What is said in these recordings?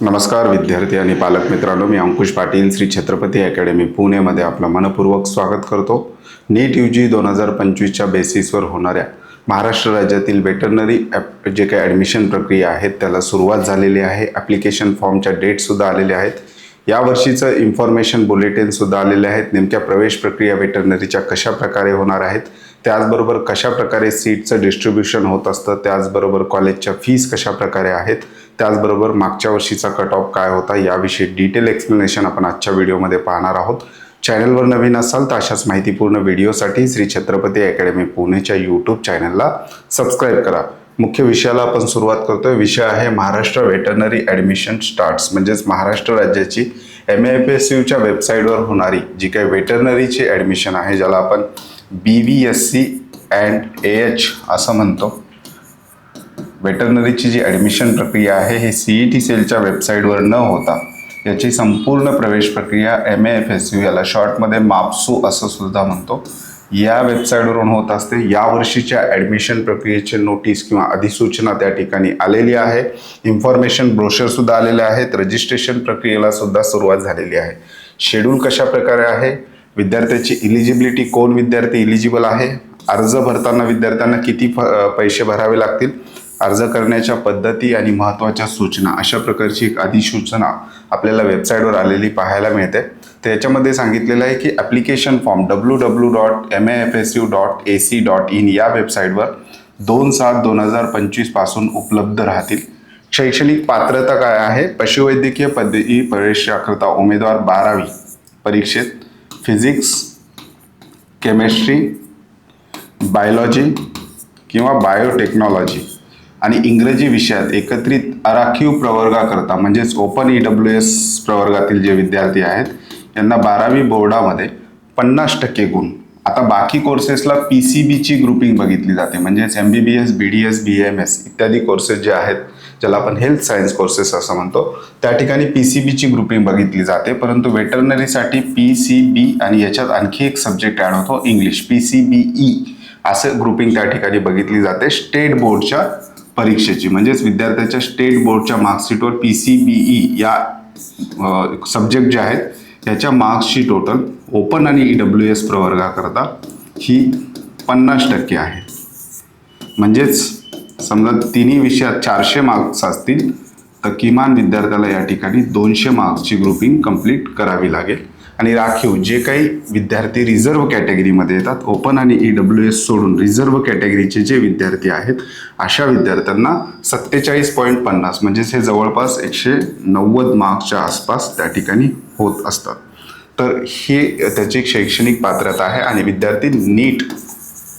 नमस्कार विद्यार्थी आणि पालक मित्रांनो मी अंकुश पाटील श्री छत्रपती अकॅडमी पुणेमध्ये आपलं मनपूर्वक स्वागत करतो. नीट यू जी दोन हजार पंचवीसच्या बेसिसवर होणाऱ्या महाराष्ट्र राज्यातील वेटरनरी ॲप जे काही ॲडमिशन प्रक्रिया आहेत त्याला सुरुवात झालेली आहे. ॲप्लिकेशन फॉर्मच्या डेटसुद्धा आलेल्या आहेत. यावर्षीचं इन्फॉर्मेशन बुलेटिनसुद्धा आलेले आहेत. नेमक्या प्रवेश प्रक्रिया वेटरनरीच्या कशा प्रकारे होणार आहेत त्याचबरोबर कशा प्रकारे सीटचं डिस्ट्रीब्युशन होत असतं त्याचबरोबर कॉलेजच्या फीस कशा प्रकारे आहेत त्याचबरोबर मागच्या वर्षीचा कट ऑफ काय होता याविषयी डिटेल एक्सप्लेनेशन आपण आजच्या व्हिडिओमध्ये पाहणार आहोत. चॅनलवर नवीन असाल तर अशाच माहितीपूर्ण व्हिडिओसाठी श्री छत्रपती अकॅडमी पुणेच्या यूट्यूब चॅनलला सबस्क्राईब करा. मुख्य विषयाला आपण सुरुवात करतोय. विषय आहे महाराष्ट्र वेटरनरी ॲडमिशन स्टार्ट्स म्हणजेच महाराष्ट्र राज्याची एम ए एफ एस यूच्या वेबसाईटवर होणारी जी काही वेटरनरीची ॲडमिशन आहे ज्याला आपण B V S C and A H असं म्हणतो. वेटरनरीची जी ॲडमिशन प्रक्रिया आहे हे सी ई टी सेलच्या वेबसाईटवर न होता याची संपूर्ण प्रवेश प्रक्रिया M A F S U याला शॉर्टमध्ये मापसू असं सुद्धा म्हणतो. या वेबसाईटवरून होत असते. यावर्षीच्या ॲडमिशन प्रक्रियेचे नोटीस किंवा अधिसूचना त्या ठिकाणी आलेली आहे. इन्फॉर्मेशन ब्रोशरसुद्धा आलेले आहेत. रजिस्ट्रेशन प्रक्रियेला सुद्धा सुरुवात झालेली आहे. शेड्यूल कशा प्रकारे आहे? विद्यार्थ्याची इलिजिबिलिटी कोण विद्यार्थी इलिजिबल आहे? अर्ज भरताना विद्यार्थ्यांना किती फ पैसे भरावे लागतील? अर्ज करण्याच्या पद्धती आणि महत्त्वाच्या सूचना अशा प्रकारची एक अधिसूचना आपल्याला वेबसाईटवर आलेली पाहायला मिळते. तर याच्यामध्ये सांगितलेलं आहे की application form W W dot M A F S U dot A C dot in या वेबसाईटवर दोन सात दोन हजार पंचवीसपासून उपलब्ध राहतील. शैक्षणिक पात्रता काय आहे? पशुवैद्यकीय पदवी प्रवेशाकरता उमेदवार बारावी परीक्षेत. फिजिक्स केमिस्ट्री बायोलॉजी किंवा बायोटेक्नॉलॉजी आणि इंग्रजी विषयात एकत्रित आराखीव प्रवर्गाकरता म्हणजेच ओपन ई डब्ल्यू एस प्रवर्गातील जे विद्यार्थी आहेत यांना बारावी बोर्डामध्ये पन्नास टक्के गुण. आता बाकी कोर्सेसला पी सी बीची ग्रुपिंग बघितली जाते म्हणजेच M B B S B D S B M S इत्यादी कोर्सेस जे आहेत ज्याला आपण हेल्थ सायन्स कोर्सेस असं म्हणतो त्या ठिकाणी पी सी बीची ग्रुपिंग बघितली जाते. परंतु वेटरनरीसाठी पी सी बी आणि याच्यात आणखी एक सब्जेक्ट ॲड होतो English P C B E असं ग्रुपिंग त्या ठिकाणी बघितली जाते. स्टेट बोर्डच्या परीक्षेची म्हणजेच विद्यार्थ्याच्या स्टेट बोर्डच्या मार्कशीटवर पी सी बी ई या सब्जेक्ट जे आहेत त्याच्या मार्क्सची टोटल ओपन आणि ई डब्ल्यू एस प्रवर्गाकरता ही पन्नास टक्के आहे. म्हणजेच समजा तिन्ही विषयात चारशे मार्क्स असतील तर किमान विद्यार्थ्याला या ठिकाणी दोनशे मार्क्सची ग्रुपिंग कंप्लीट करावी लागेल. आणि राखीव जे काही विद्यार्थी रिझर्व्ह कॅटेगरीमध्ये येतात ओपन आणि ई डब्ल्यू एस सोडून रिझर्व्ह कॅटेगरीचे जे विद्यार्थी आहेत अशा विद्यार्थ्यांना सत्तेचाळीस पॉईंट पन्नास म्हणजेच हे जवळपास एकशे नव्वद मार्क्सच्या आसपास त्या ठिकाणी होत असतात. तर हे त्याची एक शैक्षणिक पात्रता आहे आणि विद्यार्थी नीट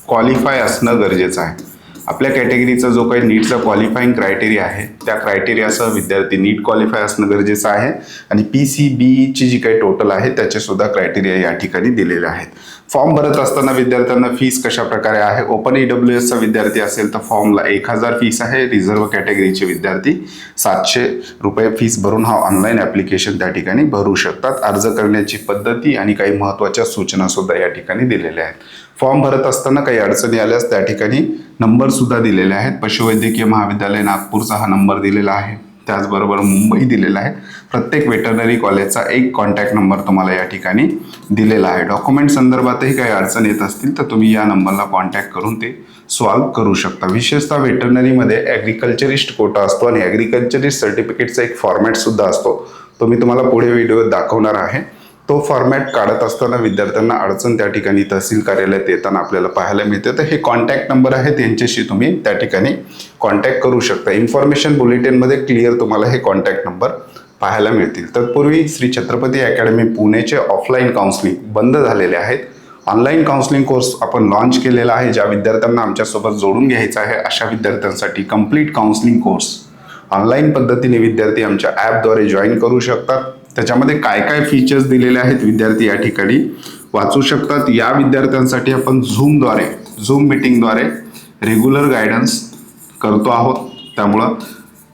क्वालिफाय असणं गरजेचं आहे. आपल्या कॅटेगरीचा जो काही नीटचा क्वालिफाईंग क्रायटेरिया आहे त्या क्रायटेरियासह विद्यार्थी नीट क्वालिफाय असणं गरजेचं आहे आणि पी सी बीची जी काही टोटल आहे त्याचेसुद्धा क्रायटेरिया या ठिकाणी दिलेले आहेत. फॉर्म भरत असताना विद्यार्थ्यांना फीस कशा प्रकारे आहे? ओपन ई डब्ल्यू एसचा विद्यार्थी असेल तर फॉर्मला एक हजार फीस आहे. रिझर्व्ह कॅटेगरीचे विद्यार्थी सातशे रुपये फीस भरून हा ऑनलाईन ॲप्लिकेशन त्या ठिकाणी भरू शकतात. अर्ज करण्याची पद्धती आणि काही महत्त्वाच्या सूचनासुद्धा या ठिकाणी दिलेल्या आहेत. फॉर्म भरत असताना काही अडचणी आल्यास त्या ठिकाणी नंबर सुद्धा दिलेले आहेत. पशुवैद्यकीय महाविद्यालय नागपूरचा हा नंबर दिलेला आहे. त्याचबरोबर मुंबई दिलेला आहे. प्रत्येक वेटरनरी कॉलेजचा एक कॉन्टॅक्ट नंबर तुम्हाला या ठिकाणी दिलेला आहे. डॉक्युमेंट संदर्भातही काही अडचण येत असतील तर तुम्ही या नंबरला कॉन्टॅक्ट करून ते सॉल्व करू शकता. विशेषतः वेटरनरीमध्ये ॲग्रिकल्चरिस्ट कोटा असतो आणि ॲग्रिकल्चरिस्ट सर्टिफिकेटचा एक फॉर्मॅटसुद्धा असतो. तो मी तुम्हाला पुढे व्हिडिओ दाखवणार आहे. तो फॉर्मॅट काढत असताना विद्यार्थ्यांना अडचण त्या ठिकाणी तहसील कार्यालयात येताना आपल्याला पाहायला मिळते. तर हे कॉन्टॅक्ट नंबर आहे त्यांच्याशी तुम्ही त्या ठिकाणी कॉन्टॅक्ट करू शकता. इन्फॉर्मेशन बुलेटिनमध्ये क्लिअर तुम्हाला हे कॉन्टॅक्ट नंबर पाहायला मिळतील. तत्पूर्वी श्री छत्रपती अकॅडमी पुणेचे ऑफलाईन काउन्सिलिंग बंद झालेले आहेत. ऑनलाईन काउन्सिलिंग कोर्स आपण लॉन्च केलेला आहे. ज्या विद्यार्थ्यांना आमच्यासोबत जोडून घ्यायचा आहे अशा विद्यार्थ्यांसाठी कंप्लीट काउन्सिलिंग कोर्स ऑनलाईन पद्धतीने विद्यार्थी आमच्या ॲपद्वारे जॉईन करू शकतात. त्याच्यामध्ये काय काय फीचर्स दिलेले आहेत विद्यार्थी या ठिकाणी? वाचू शकतात. या विद्यार्थ्यांसाठी आपण झूमद्वारे झूम मिटिंगद्वारे रेग्युलर गायडन्स करतो आहोत. त्यामुळं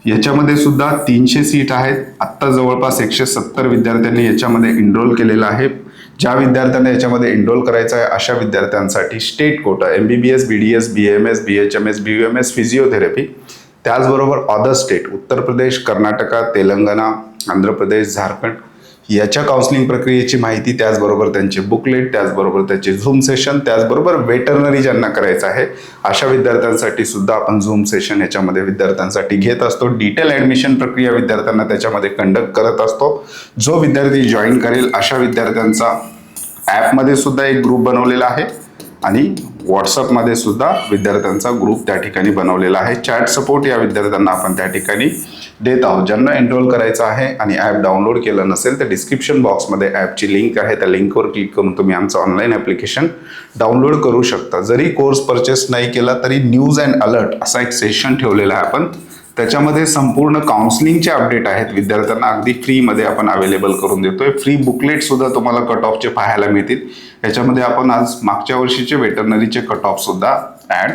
याच्यामध्ये सुद्धा तीनशे सीट आहेत. आत्ता जवळपास एकशे सत्तर विद्यार्थ्यांनी याच्यामध्ये एनरोल केलेलं आहे. ज्या विद्यार्थ्यांना याच्यामध्ये एनरोल करायचं आहे अशा विद्यार्थ्यांसाठी state quota M B B S B D S B M S B H M S B U M S physiotherapy त्याचबरोबर अदर स्टेट उत्तर प्रदेश कर्नाटका तेलंगणा आंध्र प्रदेश झारखंड याच्या काउन्सिलिंग प्रक्रियेची माहिती त्याचबरोबर त्यांचे बुकलेट त्याचबरोबर त्याचे झूम सेशन त्याचबरोबर वेटरनरी ज्यांना करायचं आहे अशा विद्यार्थ्यांसाठी सुद्धा आपण झूम सेशन याच्यामध्ये विद्यार्थ्यांसाठी घेत असतो. डिटेल ॲडमिशन प्रक्रिया विद्यार्थ्यांना त्याच्यामध्ये कंडक्ट करत असतो. जो विद्यार्थी जॉईन करेल अशा विद्यार्थ्यांचा ॲपमध्ये सुद्धा एक ग्रुप बनवलेला आहे. आणि व्हॉट्सअपमध्ये सुद्धा विद्यार्थ्यांचा ग्रुप त्या ठिकाणी बनवलेला आहे. चॅट सपोर्ट या विद्यार्थ्यांना आपण त्या ठिकाणी देत आहोत. ज्यांना एनरोल करायचं आहे आणि ॲप डाउनलोड केलं नसेल तर डिस्क्रिप्शन बॉक्समध्ये ॲपची लिंक आहे. त्या लिंकवर क्लिक करून तुम्ही आमचं ऑनलाईन ॲप्लिकेशन डाउनलोड करू शकता. जरी कोर्स परचेस नाही केला तरी न्यूज अँड अलर्ट असा एक सेशन ठेवलेला आहे आपण. त्याच्यामध्ये संपूर्ण काउन्सिलिंगचे अपडेट आहेत. विद्यार्थ्यांना अगदी फ्रीमध्ये आपण अवेलेबल करून देतोय. फ्री बुकलेट सुद्धा तुम्हाला कट ऑफचे पाहायला मिळतील. याच्यामध्ये आपण आज मागच्या वर्षीचे वेटरनरीचे कट ऑफ सुद्धा ॲड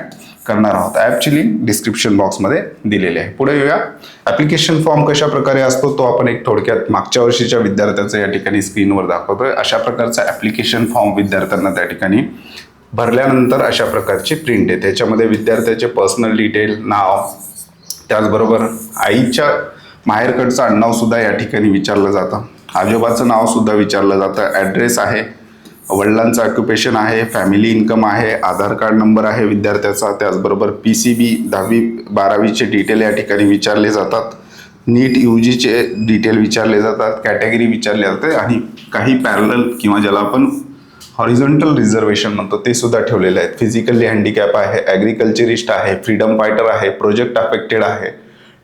करणार आहोत. ॲक्च्युली लिंक डिस्क्रिप्शन बॉक्समध्ये दिलेली आहे. पुढे येऊया. ॲप्लिकेशन फॉर्म कशा प्रकारे असतो तो आपण एक थोडक्यात मागच्या वर्षीच्या विद्यार्थ्याचं या ठिकाणी स्क्रीनवर दाखवतोय. अशा प्रकारचा ॲप्लिकेशन फॉर्म विद्यार्थ्यांना त्या ठिकाणी भरल्यानंतर अशा प्रकारची प्रिंट आहे त्याच्यामध्ये विद्यार्थ्याचे पर्सनल डिटेल नाव त्याचबरोबर आईच्या माहेरकडचं आडनाव सुद्धा या ठिकाणी विचारलं जातं. आजोबाचं नाव सुद्धा विचारलं जातं. ॲड्रेस आहे वडिलांचं ऑक्युपेशन आहे फॅमिली इन्कम आहे आधार कार्ड नंबर आहे विद्यार्थ्याचा. त्याचबरोबर पी सी बी दहावी बारावीचे डिटेल या ठिकाणी विचारले जातात. नीट यू जीचे डिटेल विचारले जातात. कॅटेगरी विचारले जाते आणि काही पॅरल किंवा ज्याला आपण हॉरिझॉन्टल रिझर्वेशन म्हणतो ते सुद्धा ठेवलेले आहेत. फिजिकली हँडिकॅप आहे ॲग्रिकल्चरिस्ट आहे फ्रीडम फायटर आहे प्रोजेक्ट अफेक्टेड आहे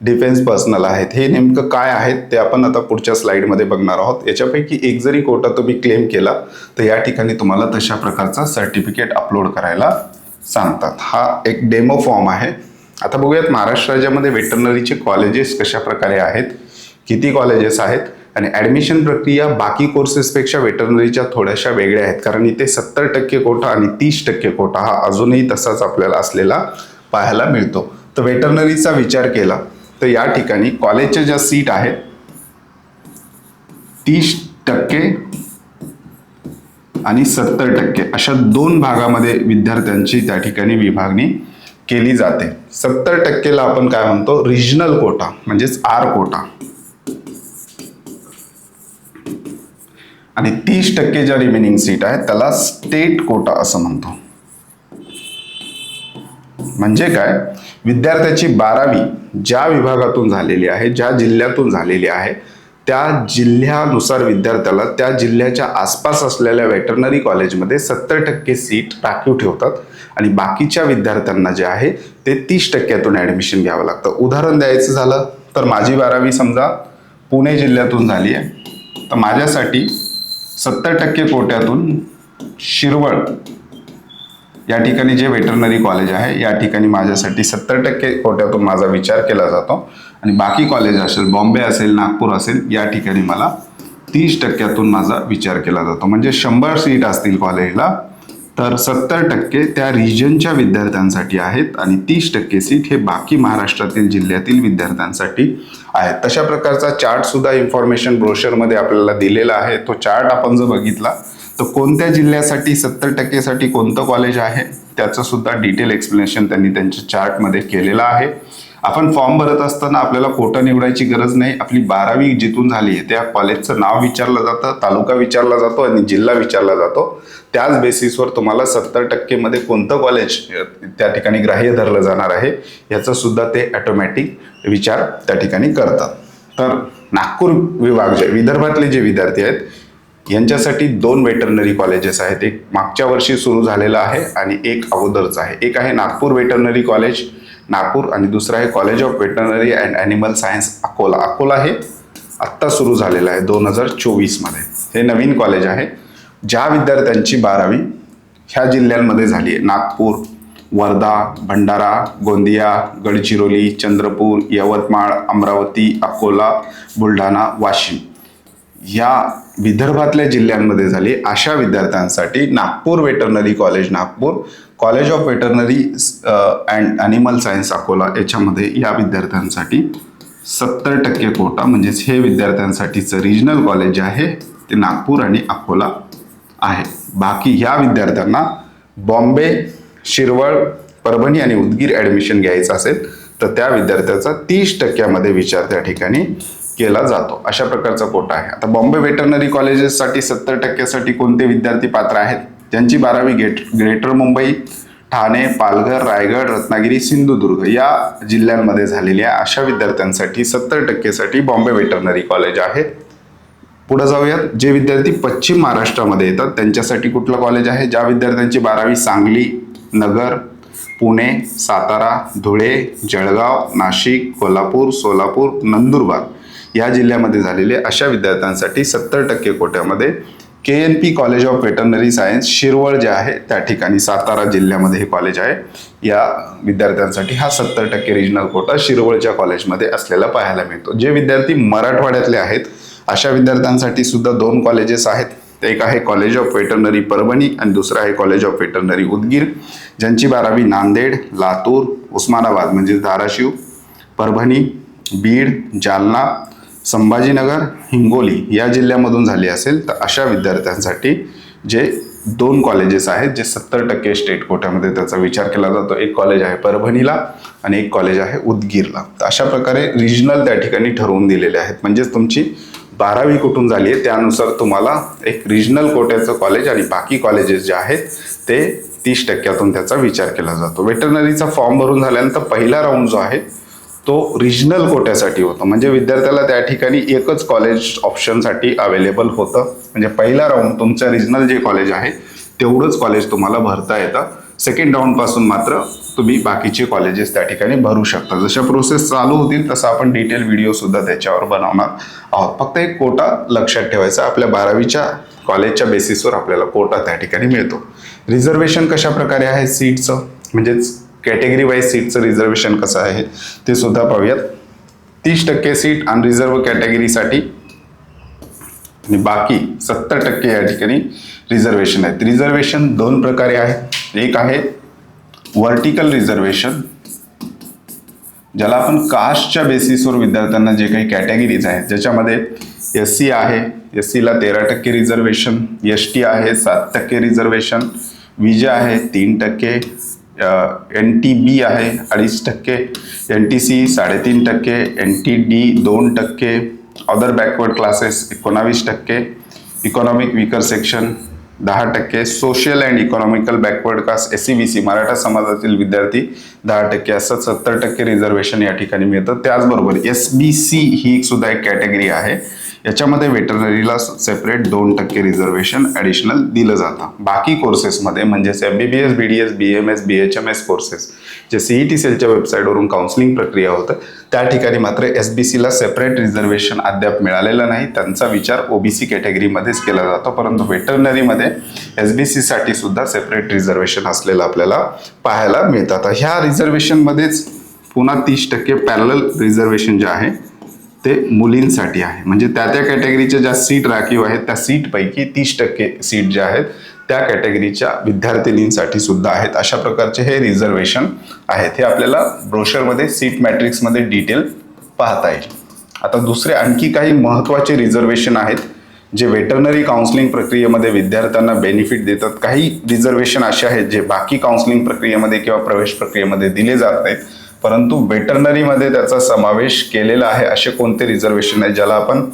डिफेन्स पर्सनल आहेत. हे नेमकं काय आहेत ते आपण आता पुढच्या स्लाईडमध्ये बघणार आहोत. याच्यापैकी एक जरी कोटा तुम्ही क्लेम केला तर या ठिकाणी तुम्हाला तशा प्रकारचा सर्टिफिकेट अपलोड करायला सांगतात. हा एक डेमो फॉर्म आहे. आता बघूयात महाराष्ट्र राज्यामध्ये व्हेटरनरीचे कॉलेजेस कशा प्रकारे आहेत किती कॉलेजेस आहेत आणि ॲडमिशन प्रक्रिया बाकी कोर्सेसपेक्षा वेटरनरीच्या थोड्याशा वेगळ्या आहेत. कारण इथे सत्तर टक्के कोटा आणि तीस टक्के कोटा हा अजूनही तसाच आपल्याला असलेला पाहायला मिळतो. तर वेटरनरीचा विचार केला तर या ठिकाणी कॉलेजच्या ज्या सीट आहेत तीस टक्के आणि सत्तर टक्के अशा दोन भागामध्ये विद्यार्थ्यांची त्या ठिकाणी विभागणी केली जाते. सत्तर टक्केला आपण काय म्हणतो? रिजनल कोटा म्हणजेच आर कोटा आणि तीस टक्के ज्या रिमेनिंग सीट आहेत त्याला स्टेट कोटा असं म्हणतो. म्हणजे काय? विद्यार्थ्याची बारावी ज्या विभागातून झालेली आहे ज्या जिल्ह्यातून झालेली आहे त्या जिल्ह्यानुसार विद्यार्थ्याला त्या जिल्ह्याच्या आसपास असलेल्या वेटरनरी कॉलेजमध्ये सत्तर टक्के सीट राखीव ठेवतात. आणि बाकीच्या विद्यार्थ्यांना जे आहे ते तीस टक्क्यातून ॲडमिशन घ्यावं लागतं. उदाहरण द्यायचं झालं तर माझी बारावी समजा पुणे जिल्ह्यातून झाली आहे. तर माझ्यासाठी सत्तर टक्के कोट्यातून शिरवळ या ठिकाणी जे वेटरनरी कॉलेज आहे या ठिकाणी माझ्यासाठी सत्तर टक्के कोट्यातून माझा विचार केला जातो. आणि बाकी कॉलेज असेल बॉम्बे असेल नागपूर असेल या ठिकाणी मला तीस टक्क्यातून माझा विचार केला जातो. म्हणजे शंभर सीट असतील कॉलेजला तर सत्तर टक्के त्या रिजनच्या विद्यार्थ्यांसाठी आहेत आणि तीस टक्के सीट हे बाकी महाराष्ट्रातील जिल्ह्यातील विद्यार्थ्यांसाठी आहेत. तशा प्रकारचा चार्टसुद्धा इन्फॉर्मेशन ब्रोशरमध्ये आपल्याला दिलेला आहे. तो चार्ट आपण जर बघितला तर कोणत्या जिल्ह्यासाठी सत्तर टक्केसाठी कोणतं कॉलेज आहे? त्याचं सुद्धा डिटेल एक्सप्लेनेशन त्यांनी त्यांच्या चार्टमध्ये केलेलं आहे. आपण फॉर्म भरत असताना आपल्याला कोटा निवडायची गरज नाही. आपली बारावी जिथून झाली आहे त्या कॉलेजचं नाव विचारलं जातं तालुका विचारला जातो आणि जिल्हा विचारला जातो. त्याच बेसिसवर तुम्हाला सत्तर टक्केमध्ये कोणतं कॉलेज त्या ठिकाणी ग्राह्य धरलं जाणार आहे याचा सुद्धा ते ॲटोमॅटिक विचार त्या ठिकाणी करतात. तर नागपूर विभाग जे विदर्भातले जे विद्यार्थी आहेत यांच्यासाठी दोन वेटरनरी कॉलेजेस आहेत. एक मागच्या वर्षी सुरू झालेलं आहे आणि एक अगोदरचं आहे. एक आहे नागपूर वेटरनरी कॉलेज नागपूर आणि दुसरं आहे college of veterinary and animal science Akola. Akola हे आत्ता सुरू झालेलं आहे दोन हजार चोवीसमध्ये. हे नवीन कॉलेज आहे. ज्या विद्यार्थ्यांची बारावी ह्या जिल्ह्यांमध्ये झाली आहे. नागपूर वर्धा भंडारा गोंदिया गडचिरोली चंद्रपूर यवतमाळ अमरावती अकोला बुलढाणा वाशिम. या विदर्भातल्या जिल्ह्यांमध्ये झाली. अशा विद्यार्थ्यांसाठी Nagpur veterinary college Nagpur college of veterinary and animal science Akola याच्यामध्ये या विद्यार्थ्यांसाठी सत्तर टक्के कोटा म्हणजेच हे विद्यार्थ्यांसाठीचं रिजनल कॉलेज जे आहे ते नागपूर आणि अकोला आहे. बाकी ह्या विद्यार्थ्यांना बॉम्बे शिरवळ परभणी आणि उदगीर ॲडमिशन घ्यायचं असेल तर त्या विद्यार्थ्याचा तीस टक्क्यामध्ये विचार त्या ठिकाणी केला जातो. अशा प्रकारचा कोटा आहे. आता बॉम्बे वेटरनरी कॉलेजेससाठी सत्तर टक्क्यासाठी कोणते विद्यार्थी पात्र आहेत? ज्यांची बारावी गेट ग्रेटर मुंबई ठाणे पालघर रायगड रत्नागिरी सिंधुदुर्ग या जिल्ह्यांमध्ये झालेली आहे. अशा विद्यार्थ्यांसाठी सत्तर टक्केसाठी बॉम्बे वेटरनरी कॉलेज आहे. पुढे जाऊयात. जे विद्यार्थी पश्चिम महाराष्ट्रामध्ये येतात त्यांच्यासाठी कुठलं कॉलेज आहे? ज्या विद्यार्थ्यांची बारावी सांगली नगर पुणे सातारा धुळे जळगाव नाशिक कोल्हापूर सोलापूर नंदुरबार. या जिल्ह्यामध्ये झालेले अशा विद्यार्थ्यांसाठी सत्तर टक्के कोट्यामध्ये K N P college of veterinary science Shirwal जे आहे त्या ठिकाणी सातारा जिल्ह्यामध्ये हे कॉलेज आहे. या विद्यार्थ्यांसाठी हा सत्तर टक्के रिजनल कोटा शिरवळच्या कॉलेजमध्ये असलेला पाहायला मिळतो. जे विद्यार्थी मराठवाड्यातले आहेत अशा विद्यार्थ्यांसाठी सुद्धा दोन कॉलेजेस आहेत. एक आहे कॉलेज ऑफ वेटरनरी परभणी आणि दुसरं आहे कॉलेज ऑफ वेटरनरी उदगीर ज्यांची बारावी नांदेड लातूर उस्मानाबाद म्हणजे धाराशिव परभणी बीड जालना संभाजीनगर हिंगोली या जिल्ह्यामधून झाली असेल तर अशा विद्यार्थ्यांसाठी जे दोन कॉलेजेस आहेत जे सत्तर टक्के स्टेट कोट्यामध्ये त्याचा विचार केला जातो. एक कॉलेज आहे परभणीला आणि एक कॉलेज आहे उदगीरला. तर अशा प्रकारे रिजनल त्या ठिकाणी ठरवून दिलेले आहेत. म्हणजेच तुमची बारावी कुठून झाली आहे त्यानुसार तुम्हाला एक रिजनल कोट्याचं कॉलेज आणि बाकी कॉलेजेस जे आहेत ते तीस टक्क्यातून त्याचा विचार केला जातो. वेटरनरीचा फॉर्म भरून झाल्यानंतर पहिला राऊंड जो आहे तो रिजनल कोट्यासाठी होतो. म्हणजे विद्यार्थ्याला त्या ठिकाणी एकच कॉलेज ऑप्शनसाठी अवेलेबल होतं. म्हणजे पहिला राऊंड तुमचं रिजनल जे कॉलेज आहे तेवढंच कॉलेज तुम्हाला भरता येतं. सेकंड राऊंडपासून मात्र तुम्ही बाकीचे कॉलेजेस त्या ठिकाणी भरू शकता. जशा प्रोसेस चालू होतील तसं आपण डिटेल व्हिडिओसुद्धा त्याच्यावर बनवणार आहोत. फक्त एक कोटा लक्षात ठेवायचा. आपल्या बारावीच्या कॉलेजच्या बेसिसवर आपल्याला कोटा त्या ठिकाणी मिळतो. रिझर्वेशन कशा प्रकारे आहे सीटचं म्हणजेच कॅटेगरी वाईज सीटचं रिझर्वेशन कसं आहे ते सुद्धा पाहूयात. तीस टक्के सीट अनरिझर्व कॅटेगरीसाठी आणि बाकी सत्तर टक्के या ठिकाणी रिझर्वेशन आहेत. रिझर्वेशन दोन प्रकारे आहे एक आहे व्हर्टिकल रिझर्वेशन ज्याला आपण कास्टच्या बेसिसवर विद्यार्थ्यांना जे काही कॅटेगरीज आहेत ज्याच्यामध्ये एस सी आहे एस सीला तेरा टक्के रिझर्वेशन एस टी आहे सात टक्के रिझर्वेशन विजय आहे तीन टक्के एन टी बी आहे अडीच टक्के एन टी सी साडेतीन टक्के एन टी डी दोन टक्के अदर बॅकवर्ड क्लासेस एकोणावीस टक्के इकॉनॉमिक विकर सेक्शन दहा टक्के social and economical backward caste S C B C Maratha समाजातील विद्यार्थी दहा टक्के असं सत्तर टक्के रिझर्वेशन या ठिकाणी मिळतं त्याचबरोबर एस बी सी ही सुद्धा एक कॅटेगरी आहे. याच्यामध्ये वेटरनरीला सेपरेट दोन टक्के रिझर्वेशन ॲडिशनल दिलं जातं. बाकी कोर्सेसमध्ये म्हणजेच M B B S B D S B M S B H M S courses जे सीई टी सेलच्या वेबसाईटवरून काउन्सिलिंग प्रक्रिया होतं त्या ठिकाणी मात्र एस बी सीला सेपरेट रिझर्वेशन अद्याप मिळालेलं नाही. त्यांचा विचार ओबीसी कॅटेगरीमध्येच केला जातो परंतु वेटरनरीमध्ये एस बी सीसाठी सुद्धा सेपरेट रिझर्वेशन असलेलं आपल्याला पाहायला मिळतात ह्या रिझर्वेशनमध्येच पुन्हा तीस टक्के पॅरल रिझर्वेशन जे आहे ते मुलींसाठी आहे. म्हणजे त्या त्या कॅटेगरीच्या ज्या सीट राखीव आहेत त्या सीटपैकी तीस टक्के सीट ज्या आहेत त्या कॅटेगरीच्या विद्यार्थिनींसाठी सुद्धा आहेत. अशा प्रकारचे हे रिझर्वेशन आहेत. हे आपल्याला ब्रोशरमध्ये सीट मॅट्रिक्समध्ये डिटेल पाहता येईल. आता दुसरे आणखी काही महत्त्वाचे रिझर्वेशन आहेत जे वेटरनरी काउन्सिलिंग प्रक्रियेमध्ये विद्यार्थ्यांना बेनिफिट देतात. काही रिझर्वेशन असे आहेत जे बाकी काउन्सिलिंग प्रक्रियेमध्ये किंवा प्रवेश प्रक्रियेमध्ये दिले जात नाहीत. परंतु वेटरनरीमध्ये त्याचा समावेश केलेला आहे असे कोणते रिझर्वेशन आहे ज्याला आपण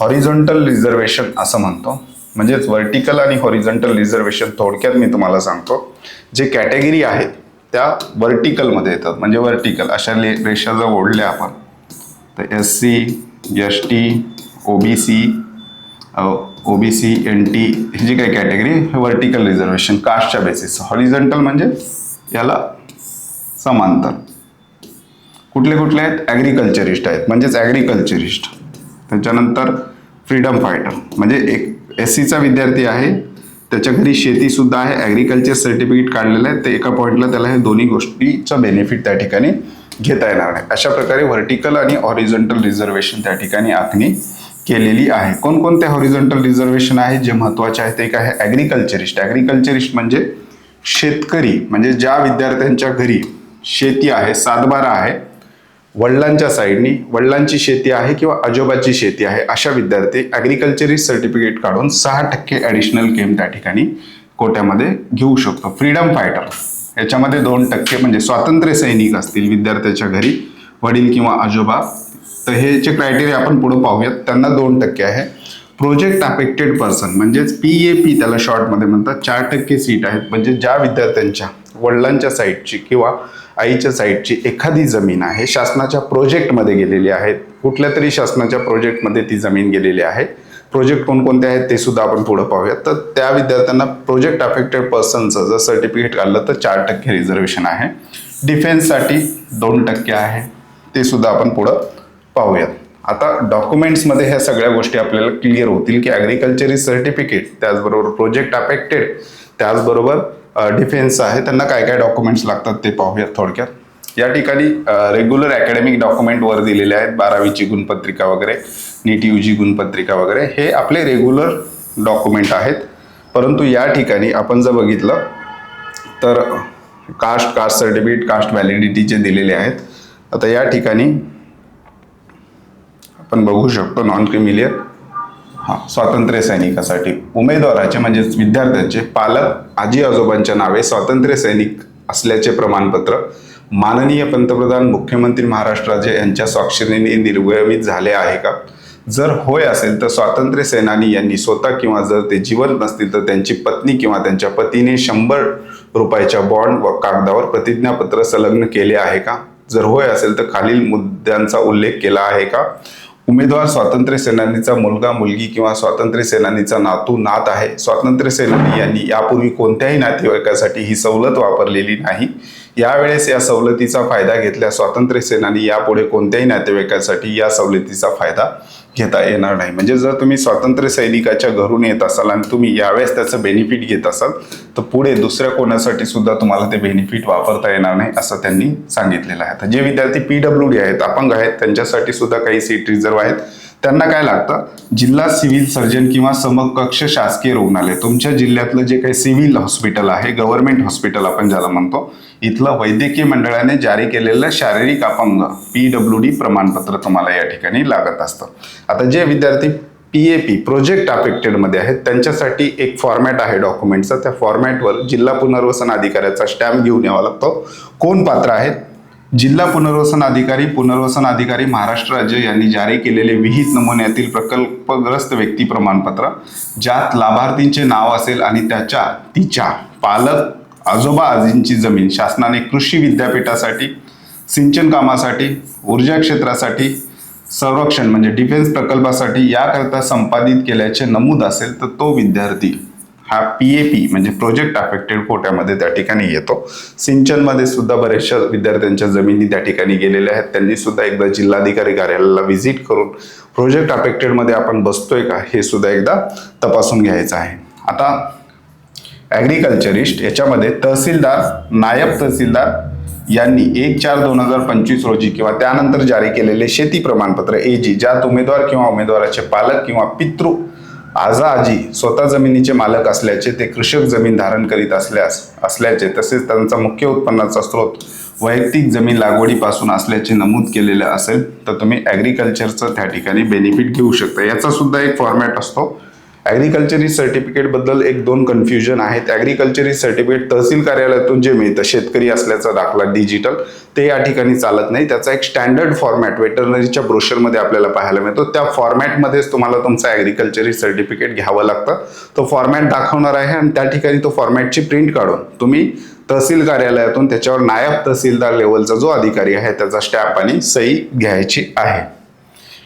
हॉरिझॉन्टल रिझर्वेशन असं म्हणतो. म्हणजेच व्हर्टिकल आणि हॉरिझॉन्टल रिझर्वेशन थोडक्यात मी तुम्हाला सांगतो. जे कॅटेगरी आहेत त्या व्हर्टिकलमध्ये येतात. म्हणजे व्हर्टिकल अशा ले रेषा जर ओढल्या आपण तर S C S T O B C O B C N T ही जी काही कॅटेगरी हे व्हर्टिकल रिझर्वेशन कास्टच्या बेसिस हॉरिझॉन्टल म्हणजे याला समांतर. कुठले कुठले आहेत? ॲग्रिकल्चरिस्ट आहेत. म्हणजेच ॲग्रिकल्चरिस्ट त्याच्यानंतर फ्रीडम फायटर म्हणजे एक एस सीचा विद्यार्थी आहे. त्याच्या घरी शेतीसुद्धा आहे. ॲग्रिकल्चर सर्टिफिकेट काढलेलं आहे. ते एका पॉईंटला त्याला हे दोन्ही गोष्टीचं बेनिफिट त्या ठिकाणी घेता येणार नाही. अशा प्रकारे व्हर्टिकल आणि हॉरिझॉन्टल रिझर्वेशन त्या ठिकाणी आखणी केलेली आहे. कोणकोणते हॉरिझॉन्टल रिझर्वेशन आहे? जे महत्त्वाचे आहेत एक आहे ॲग्रिकल्चरिस्ट ॲग्रिकल्चरिस्ट म्हणजे शेतकरी. म्हणजे ज्या विद्यार्थ्यांच्या घरी शेती आहे सातबारा आहे वडिलांच्या साईडनी वडिलांची शेती आहे किंवा आजोबाची शेती आहे अशा विद्यार्थी ॲग्रिकल्चरिस्ट सर्टिफिकेट काढून सहा टक्के ॲडिशनल गेम त्या ठिकाणी कोट्यामध्ये घेऊ शकतो. फ्रीडम फायटर याच्यामध्ये दोन टक्के म्हणजे स्वातंत्र्य सैनिक असतील विद्यार्थ्याच्या घरी वडील किंवा आजोबा. तर हे जे क्रायटेरिया आपण पुढे पाहूयात त्यांना दोन टक्के आहे. प्रोजेक्ट अफेक्टेड पर्सन म्हणजेच पी ए पी त्याला शॉर्टमध्ये म्हणतात चार टक्के सीट आहेत. म्हणजे ज्या विद्यार्थ्यांच्या वडिलांच्या साईडची किंवा आईच्या साईडची एखादी जमीन आहे शासनाच्या प्रोजेक्टमध्ये गेलेली आहे कुठल्या तरी शासनाच्या प्रोजेक्टमध्ये ती जमीन गेलेली आहे. प्रोजेक्ट कोणकोणते आहेत ते सुद्धा आपण पुढे पाहूयात. तर त्या विद्यार्थ्यांना प्रोजेक्ट अफेक्टेड पर्सनचं जर सर्टिफिकेट काढलं तर चार टक्के रिझर्वेशन आहे. डिफेन्ससाठी दोन टक्के आहे. ते सुद्धा आपण पुढं पाहूयात. आता डॉक्युमेंट्समध्ये ह्या सगळ्या गोष्टी आपल्याला क्लिअर होतील की ॲग्रिकल्चर इज सर्टिफिकेट त्याचबरोबर प्रोजेक्ट अफेक्टेड त्याचबरोबर डिफेन्स आहे. त्यांना काय काय डॉक्युमेंट्स लागतात ते पाहूयात थोडक्यात. या ठिकाणी रेग्युलर अकॅडमिक डॉक्युमेंट वर दिलेले आहेत. बारावीची गुणपत्रिका वगैरे नीट यू जी गुणपत्रिका वगैरे. हे आपले रेग्युलर डॉक्युमेंट आहेत. परंतु या ठिकाणी आपण जर बघितलं तर कास्ट कास्ट सर्टिफिकेट कास्ट व्हॅलिडिटीचे दिलेले आहेत आता या ठिकाणी आपण बघू शकतो नॉन क्रिमिलियर हा स्वातंत्र्य सैनिकासाठी. उमेदवाराचे म्हणजेच विद्यार्थ्यांचे पालक आजी आजोबांच्या नावे स्वातंत्र्य सैनिक असल्याचे प्रमाणपत्र. माननीय पंतप्रधान मुख्यमंत्री महाराष्ट्राचे यांच्या स्वाक्षरीने निर्गमित झाले आहे का? जर होय असेल तर स्वातंत्र्य सेनानी यांनी स्वतः किंवा जर ते जिवंत नसतील तर त्यांची पत्नी किंवा त्यांच्या पतीने शंभर रुपयाच्या बॉन्ड व कागदावर प्रतिज्ञापत्र संलग्न केले आहे का? जर होय असेल तर खालील मुद्द्यांचा उल्लेख केला आहे का? उमेदवार स्वातंत्र्य सेनानीचा मुलगा मुलगी किंवा स्वातंत्र्य सेनानीचा नातू नात आहे. स्वातंत्र्य सेनानी यांनी यापूर्वी कोणत्याही नातेवाईकासाठी ही सवलत वापरलेली नाही. यावेळेस या सवलतीचा फायदा घेतल्यास स्वातंत्र्य सेनानी यापुढे कोणत्याही नातेवाईकासाठी या सवलतीचा फायदा घेता येणार नाही. म्हणजे जर तुम्ही स्वातंत्र्य सैनिकाच्या घरून येत असाल आणि तुम्ही यावेळेस त्याचं बेनिफिट घेत असाल तर पुढे दुसऱ्या कोणासाठी सुद्धा तुम्हाला ते बेनिफिट वापरता येणार नाही असं त्यांनी सांगितलेलं आहे. आता जे विद्यार्थी पी डब्ल्यू डी आहेत अपंग आहेत त्यांच्यासाठी सुद्धा काही सीट रिझर्व आहेत. त्यांना काय लागतं? जिल्हा सिव्हिल सर्जन किंवा समकक्ष शासकीय रुग्णालय तुमच्या जिल्ह्यातलं जे काही सिव्हिल हॉस्पिटल आहे गव्हर्नमेंट हॉस्पिटल आपण ज्याला म्हणतो इथलं वैद्यकीय मंडळाने जारी केलेलं शारीरिक अपंग पी डब्ल्यू डी प्रमाणपत्र तुम्हाला या ठिकाणी लागत असतं. आता जे विद्यार्थी पी ए पी प्रोजेक्ट अफेक्टेडमध्ये आहेत त्यांच्यासाठी एक फॉर्मॅट आहे डॉक्युमेंटचा त्या फॉर्मॅटवर जिल्हा पुनर्वसन अधिकाऱ्याचा स्टॅम्प घेऊन यावा लागतो. कोण पात्र आहेत? जिल्हा पुनर्वसन अधिकारी पुनर्वसन अधिकारी महाराष्ट्र राज्य यांनी जारी केलेले विहित नमुन्यातील प्रकल्पग्रस्त व्यक्ती प्रमाणपत्र ज्यात लाभार्थींचे नाव असेल आणि त्याच्या तिच्या पालक आजोबा आजींची जमीन शासनाने कृषी विद्यापीठासाठी सिंचन कामासाठी ऊर्जा क्षेत्रासाठी संरक्षण म्हणजे डिफेन्स प्रकल्पासाठी याकरता संपादित केल्याचे नमूद असेल तर तो विद्यार्थी हा पी ए पी म्हणजे प्रोजेक्ट अफेक्टेड कोट्यामध्ये त्या ठिकाणी येतो. सिंचनमध्ये सुद्धा बऱ्याचशा विद्यार्थ्यांच्या जमिनी त्या ठिकाणी गेलेल्या आहेत. त्यांनी सुद्धा एकदा जिल्हाधिकारी कार्यालयाला व्हिजिट करून प्रोजेक्ट अफेक्टेडमध्ये आपण बसतोय का हे सुद्धा एकदा तपासून घ्यायचं आहे. आता ॲग्रिकल्चरिस्ट याच्यामध्ये तहसीलदार नायब तहसीलदार यांनी एक चार दोन हजार पंचवीस रोजी किंवा त्यानंतर जारी केलेले शेती प्रमाणपत्र ए जी ज्यात उमेदवार किंवा उमेदवाराचे पालक किंवा पितृ आजा आजी स्वतः जमिनीचे मालक असल्याचे ते कृषक जमीन धारण करीत असल्यास असल्याचे तसेच त्यांचा मुख्य उत्पन्नाचा स्रोत वैयक्तिक जमीन लागवडीपासून असल्याचे नमूद केलेलं असेल तर तुम्ही ॲग्रिकल्चरचं त्या ठिकाणी बेनिफिट घेऊ शकता. याचा सुद्धा एक फॉर्मॅट असतो. ॲग्रिकल्चरी सर्टिफिकेटबद्दल एक दोन कन्फ्युजन आहेत. ॲग्रिकल्चरी सर्टिफिकेट तहसील कार्यालयातून जे मिळतं शेतकरी असल्याचा दाखला डिजिटल ते या ठिकाणी चालत नाही. त्याचा एक स्टँडर्ड फॉर्मॅट वेटरनरीच्या ब्रोशरमध्ये आपल्याला पाहायला मिळतो. त्या फॉर्मॅटमध्येच तुम्हाला तुमचं ॲग्रिकल्चरी सर्टिफिकेट घ्यावं लागतं. तो फॉर्मॅट दाखवणार आहे आणि त्या ठिकाणी तो फॉर्मॅटची प्रिंट काढून तुम्ही तहसील कार्यालयातून त्याच्यावर नायब तहसीलदार लेवलचा जो अधिकारी आहे त्याचा स्टॅम्प आणि सही घ्यायची आहे.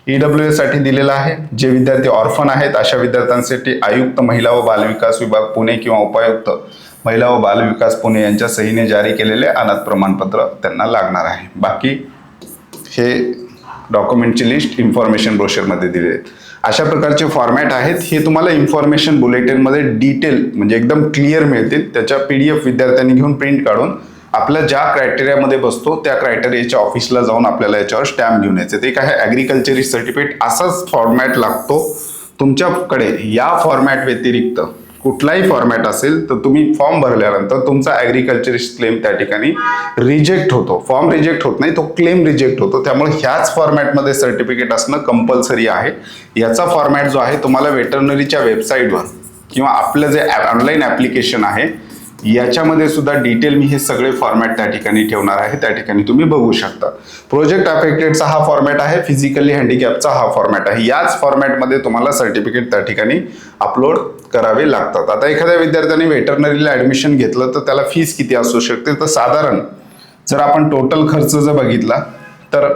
ईडब्ल्यू साठी दिलेला आहे. जे विद्यार्थी ऑर्फन आहेत अशा विद्यार्थ्यांसाठी आयुक्त महिला व बालविकास विभाग पुणे किंवा उपायुक्त महिला व बालविकास पुणे यांच्या सहीने जारी केलेले अनाथ प्रमाणपत्र त्यांना लागणार आहे. बाकी हे डॉक्युमेंटची लिस्ट इन्फॉर्मेशन ब्रोशरमध्ये दिले आहेत. अशा प्रकारचे फॉर्मॅट आहेत. हे तुम्हाला इन्फॉर्मेशन बुलेटिनमध्ये डिटेल म्हणजे एकदम क्लिअर मिळतील. त्याच्या पी डी एफ विद्यार्थ्यांनी घेऊन प्रिंट काढून आपल्या ज्या क्रायटेरियामध्ये बसतो त्या क्रायटेरियाच्या ऑफिसला जाऊन आपल्याला याच्यावर स्टॅम्प घेऊन यायचं. ते काय ॲग्रिकल्चरी सर्टिफिकेट असाच फॉर्मॅट लागतो. तुमच्याकडे या फॉर्मॅट व्यतिरिक्त कुठलाही फॉर्मॅट असेल तर तुम्ही फॉर्म भरल्यानंतर तुमचा ॲग्रिकल्चरिस्ट क्लेम त्या ठिकाणी रिजेक्ट होतो. फॉर्म रिजेक्ट होत नाही तो क्लेम रिजेक्ट होतो. त्यामुळे ह्याच फॉर्मॅटमध्ये सर्टिफिकेट असणं कंपल्सरी आहे. याचा फॉर्मॅट जो आहे तुम्हाला वेटरनरीच्या वेबसाईटवर किंवा आपलं जे ऑनलाईन ॲप्लिकेशन आहे याच्यामध्ये सुद्धा डिटेल मी हे सगळे फॉर्मॅट त्या ठिकाणी ठेवणार आहे. त्या ठिकाणी तुम्ही बघू शकता. प्रोजेक्ट अफेक्टेडचा हा फॉर्मॅट आहे. फिजिकली हँडिकॅपचा हा फॉर्मॅट आहे. याच फॉर्मॅटमध्ये तुम्हाला सर्टिफिकेट त्या ठिकाणी अपलोड करावे लागतात. आता एखाद्या विद्यार्थ्याने व्हेटरनरीला ॲडमिशन घेतलं तर त्याला फीस किती असू शकते? तर साधारण जर आपण टोटल खर्च जर बघितला तर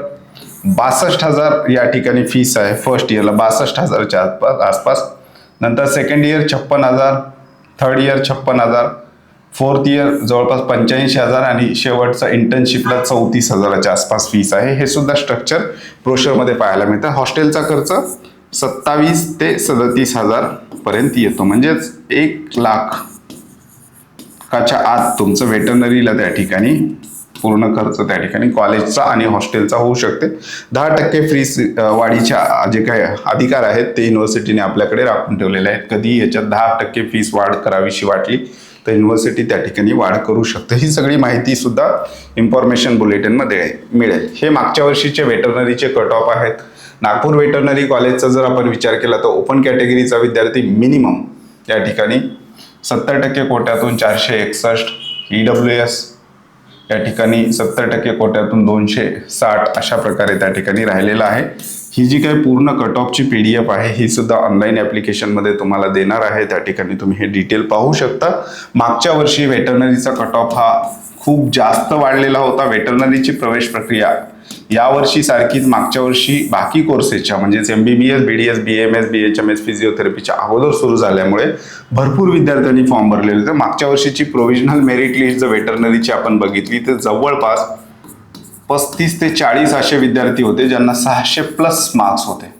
बासष्ट हजार या ठिकाणी फीस आहे फर्स्ट इयरला बासष्ट हजारच्या आसपास. आसपास नंतर सेकंड इयर छप्पन हजार. थर्ड इयर छप्पन हजार. फोर्थ इयर जवळपास पंच्याऐंशी हजार आणि शेवटचा इंटर्नशिपला चौतीस हजाराच्या आसपास फीस आहे. हे सुद्धा स्ट्रक्चर ब्रोशरमध्ये पाहायला मिळतं. हॉस्टेलचा खर्च सत्तावीस ते सदतीस हजार पर्यंत येतो. म्हणजेच एक लाख काच्या आत तुमचं वेटरनरीला त्या ठिकाणी पूर्ण खर्च त्या ठिकाणी कॉलेजचा आणि हॉस्टेलचा होऊ शकते. दहा टक्के फ्री वाढीच्या जे काही अधिकार आहेत ते युनिव्हर्सिटीने आपल्याकडे राखून ठेवलेले आहेत. कधी याच्यात दहा टक्के फीस वाढ करावीशी वाटली तर युनिव्हर्सिटी त्या ठिकाणी वाढ करू शकते. ही सगळी माहितीसुद्धा इन्फॉर्मेशन बुलेटिनमध्ये मिळेल. हे मागच्या वर्षीचे वेटरनरीचे कट ऑफ आहेत. नागपूर वेटरनरी कॉलेजचा जर आपण विचार केला तर ओपन कॅटेगरीचा विद्यार्थी मिनिमम या ठिकाणी सत्तर टक्के कोट्यातून चारशे एकसष्ट ई डब्ल्यू एस या ठिकाणी सत्तर टक्के कोट्यातून दोनशे साठ अशा प्रकारे त्या ठिकाणी राहिलेला आहे. ही जी काही पूर्ण कट ऑफची पी डी एफ आहे ही सुद्धा ऑनलाईन ॲप्लिकेशनमध्ये तुम्हाला देणार आहे. त्या ठिकाणी तुम्ही हे डिटेल पाहू शकता. मागच्या वर्षी वेटरनरीचा कट ऑफ हा खूप जास्त वाढलेला होता. वेटरनरीची प्रवेश प्रक्रिया यावर्षी सारखीच मागच्या वर्षी बाकी कोर्सेसच्या म्हणजेच M B B S B D S B M S B H M S फिजिओथेरपीच्या अगोदर सुरू झाल्यामुळे भरपूर विद्यार्थ्यांनी फॉर्म भरलेले होते. मागच्या वर्षीची प्रोव्हिजनल मेरिट लिस्ट जर वेटरनरीची आपण बघितली तर जवळपास पस्तीस ते चाळीस असे विद्यार्थी होते ज्यांना सहाशे प्लस मार्क्स होते.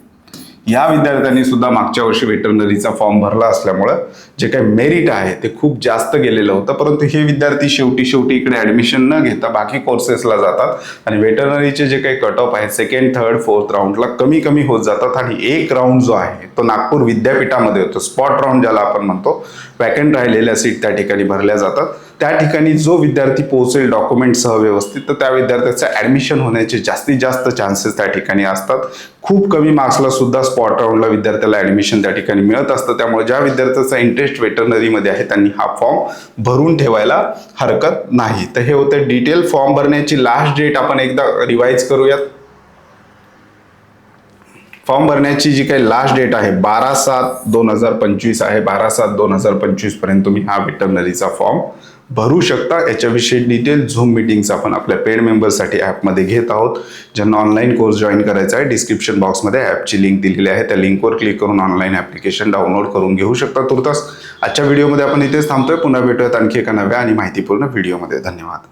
या विद्यार्थ्यांनी सुद्धा मागच्या वर्षी वेटरनरीचा फॉर्म भरला असल्यामुळं जे काही मेरिट आहे ते खूप जास्त गेलेलं होतं. परंतु हे विद्यार्थी शेवटी शेवटी इकडे ऍडमिशन न घेता बाकी कोर्सेसला जातात आणि वेटरनरीचे जे काही कट ऑफ आहेत सेकंड थर्ड फोर्थ राऊंडला कमी कमी होत जातात. आणि एक राऊंड जो आहे तो नागपूर विद्यापीठामध्ये होतो. स्पॉट राऊंड ज्याला आपण म्हणतो वॅकंट राहिलेल्या सीट त्या ठिकाणी भरल्या जातात. त्या ठिकाणी जो विद्यार्थी पोहोचेल डॉक्युमेंटसह व्यवस्थित तर त्या विद्यार्थ्याचं ॲडमिशन होण्याचे जास्तीत जास्त चान्सेस त्या ठिकाणी असतात. खूप कमी मार्क्सला सुद्धा स्पॉट राऊंडला विद्यार्थ्याला ऍडमिशन त्या ठिकाणी मिळत असतं. त्यामुळे ज्या विद्यार्थ्याचा इंटरेस्ट वेटरनरीमध्ये आहे त्यांनी हा फॉर्म भरून ठेवायला हरकत नाही. तर हे होतं डिटेल फॉर्म भरण्याची लास्ट डेट आपण एकदा रिवाईज करूयात. फॉर्म भरण्याची जी काही लास्ट डेट आहे बारा सात दोन हजार पंचवीस आहे. बारा सात दोन हजार पंचवीसपर्यंत तुम्ही हा वेटरनरीचा फॉर्म भरू शकता. याच्याविषयी डिटेल झूम मिटिंग्स आपण आपल्या पेड मेंबर्ससाठी ॲपमध्ये घेत आहोत. ज्यांना ऑनलाईन कोर्स जॉईन करायचा आहे डिस्क्रिप्शन बॉक्समध्ये ॲपची लिंक दिलेली आहे. त्या लिंकवर क्लिक करून ऑनलाईन ॲप्लिकेशन डाउनलोड करून घेऊ शकता तुर्तास. आजच्या व्हिडिओमध्ये आपण इथेच थांबतोय. पुन्हा भेटूयात आणखी एका नव्या आणि माहितीपूर्ण व्हिडिओमध्ये धन्यवाद.